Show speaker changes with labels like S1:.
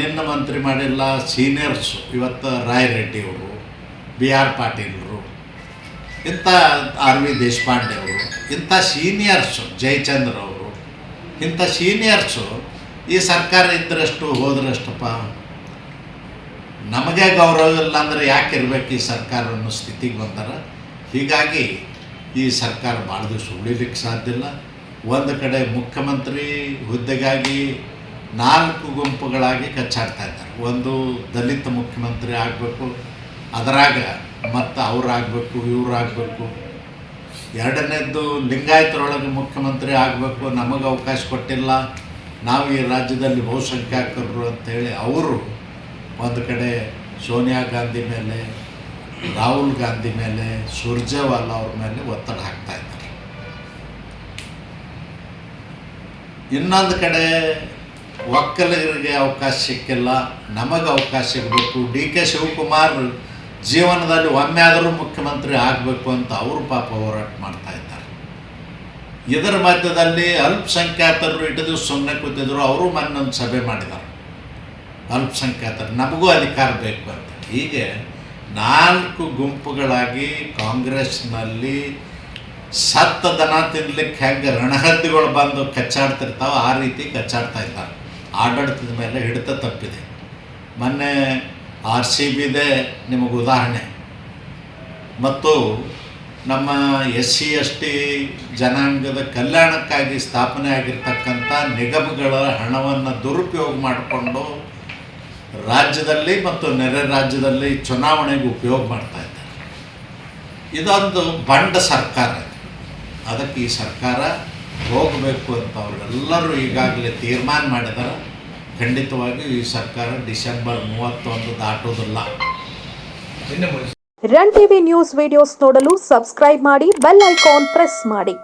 S1: ನಿನ್ನ ಮಂತ್ರಿ ಮಾಡಿಲ್ಲ ಸೀನಿಯರ್ಸು ಇವತ್ತು ರಾಯ್ ರೆಡ್ಡಿ ಅವರು, ಬಿ ಆರ್ ಪಾಟೀಲ್ರು ಇಂಥ ಆರ್ ವಿ ದೇಶಪಾಂಡೆ ಅವರು, ಇಂಥ ಸೀನಿಯರ್ಸು ಜಯಚಂದ್ರ ಅವರು, ಇಂಥ ಸೀನಿಯರ್ಸು ಈ ಸರ್ಕಾರ ಇದ್ದರಷ್ಟು ಹೋದ್ರಷ್ಟಪ್ಪ, ನಮಗೆ ಗೌರವ ಇಲ್ಲ ಅಂದರೆ ಯಾಕೆ ಇರಬೇಕು ಈ ಸರ್ಕಾರ ಅನ್ನೋ ಸ್ಥಿತಿಗೆ ಬಂದಾರ. ಹೀಗಾಗಿ ಈ ಸರ್ಕಾರ ಭಾಳ ದಿವಸ ಉಳಿಲಿಕ್ಕೆ ಸಾಧ್ಯ ಇಲ್ಲ. ಒಂದು ಕಡೆ ಮುಖ್ಯಮಂತ್ರಿ ಹುದ್ದೆಗಾಗಿ ನಾಲ್ಕು ಗುಂಪುಗಳಾಗಿ ಕಚ್ಚಾಡ್ತಾ ಇದ್ದಾರೆ. ಒಂದು ದಲಿತ ಮುಖ್ಯಮಂತ್ರಿ ಆಗಬೇಕು, ಅದರಾಗ ಮತ್ತು ಅವರಾಗಬೇಕು ಇವರಾಗಬೇಕು ಎರಡನೇದ್ದು ಲಿಂಗಾಯತರೊಳಗೆ ಮುಖ್ಯಮಂತ್ರಿ ಆಗಬೇಕು, ನಮಗೆ ಅವಕಾಶ ಕೊಟ್ಟಿಲ್ಲ. ನಾವು ಈ ರಾಜ್ಯದಲ್ಲಿ ಬಹುಸಂಖ್ಯಾತರು ಅಂತೇಳಿ ಅವರು ಒಂದು ಕಡೆ ಸೋನಿಯಾ ಗಾಂಧಿ ಮೇಲೆ, ರಾಹುಲ್ ಗಾಂಧಿ ಮೇಲೆ, ಸುರ್ಜೇವಾಲಾ ಅವ್ರ ಮೇಲೆ ಒತ್ತಡ ಹಾಕ್ತಾ ಇದ್ದಾರೆ. ಇನ್ನೊಂದು ಕಡೆ ಒಕ್ಕಲಿಗರಿಗೆ ಅವಕಾಶ ಸಿಕ್ಕಿಲ್ಲ, ನಮಗೆ ಅವಕಾಶ ಸಿಗಬೇಕು. ಡಿ ಕೆ ಶಿವಕುಮಾರ್ ಜೀವನದಲ್ಲಿ ಒಮ್ಮೆ ಆದರೂ ಮುಖ್ಯಮಂತ್ರಿ ಆಗಬೇಕು ಅಂತ ಅವರು ಪಾಪ ಹೋರಾಟ ಮಾಡ್ತಾ ಇದ್ದಾರೆ. ಇದರ ಮಧ್ಯದಲ್ಲಿ ಅಲ್ಪಸಂಖ್ಯಾತರು ಇಟ್ಟಿದ್ರು ಸುಮ್ಮನೆ ಕೂತಿದ್ರು, ಅವರು ಮನ್ನೊಂದು ಸಭೆ ಮಾಡಿದ್ದಾರೆ. ಅಲ್ಪಸಂಖ್ಯಾತರು, ನಮಗೂ ಅಧಿಕಾರ ಬೇಕು ಅಂತ. ಹೀಗೆ ನಾಲ್ಕು ಗುಂಪುಗಳಾಗಿ ಕಾಂಗ್ರೆಸ್ನಲ್ಲಿ ಸತ್ತ ದನ ತಿನ್ಲಿಕ್ಕೆ ಹೆಂಗೆ ರಣಹದ್ದುಗಳು ಬಂದು ಕಚ್ಚಾಡ್ತಿರ್ತಾವೆ ಆ ರೀತಿ ಕಚ್ಚಾಡ್ತಾ ಇದ್ದಾರೆ. ಆಡಳಿತದ ಮೇಲೆ ಹಿಡಿತ ತಪ್ಪಿದೆ. ಮೊನ್ನೆ ಆರ್ ಸಿ ಬಿದೆ ನಿಮಗೆ ಉದಾಹರಣೆ. ಮತ್ತು ನಮ್ಮ ಎಸ್ ಸಿ, ಎಸ್ ಟಿ ಜನಾಂಗದ ಕಲ್ಯಾಣಕ್ಕಾಗಿ ಸ್ಥಾಪನೆ ಆಗಿರ್ತಕ್ಕಂಥ ನಿಗಮಗಳ ಹಣವನ್ನು ದುರುಪಯೋಗ ಮಾಡಿಕೊಂಡು ರಾಜ್ಯದಲ್ಲಿ ಮತ್ತು ನೆರೆ ರಾಜ್ಯದಲ್ಲಿ ಚುನಾವಣೆಗೆ ಉಪಯೋಗ ಮಾಡ್ತಾ ಇದ್ದಾರೆ. ಇದೊಂದು ಬಂಡ ಸರ್ಕಾರ. ಅದಕ್ಕೆ ಈ ಸರ್ಕಾರ ಹೋಗಬೇಕು ಅಂತ ಅವರೆಲ್ಲರೂ ಈಗಾಗಲೇ ತೀರ್ಮಾನ ಮಾಡಿದಾರೆ. ಖಂಡಿತವಾಗಿ ಈ ಸರ್ಕಾರ ಡಿಸೆಂಬರ್ ಮೂವತ್ತೊಂದು ದಾಟೋದಿಲ್ಲ.
S2: ರನ್ ಟಿವಿ ನ್ಯೂಸ್ ವಿಡಿಯೋಸ್ ನೋಡಲು ಸಬ್ಸ್ಕ್ರೈಬ್ ಮಾಡಿ ಬೆಲ್ ಐಕಾನ್ ಪ್ರೆಸ್ ಮಾಡಿ.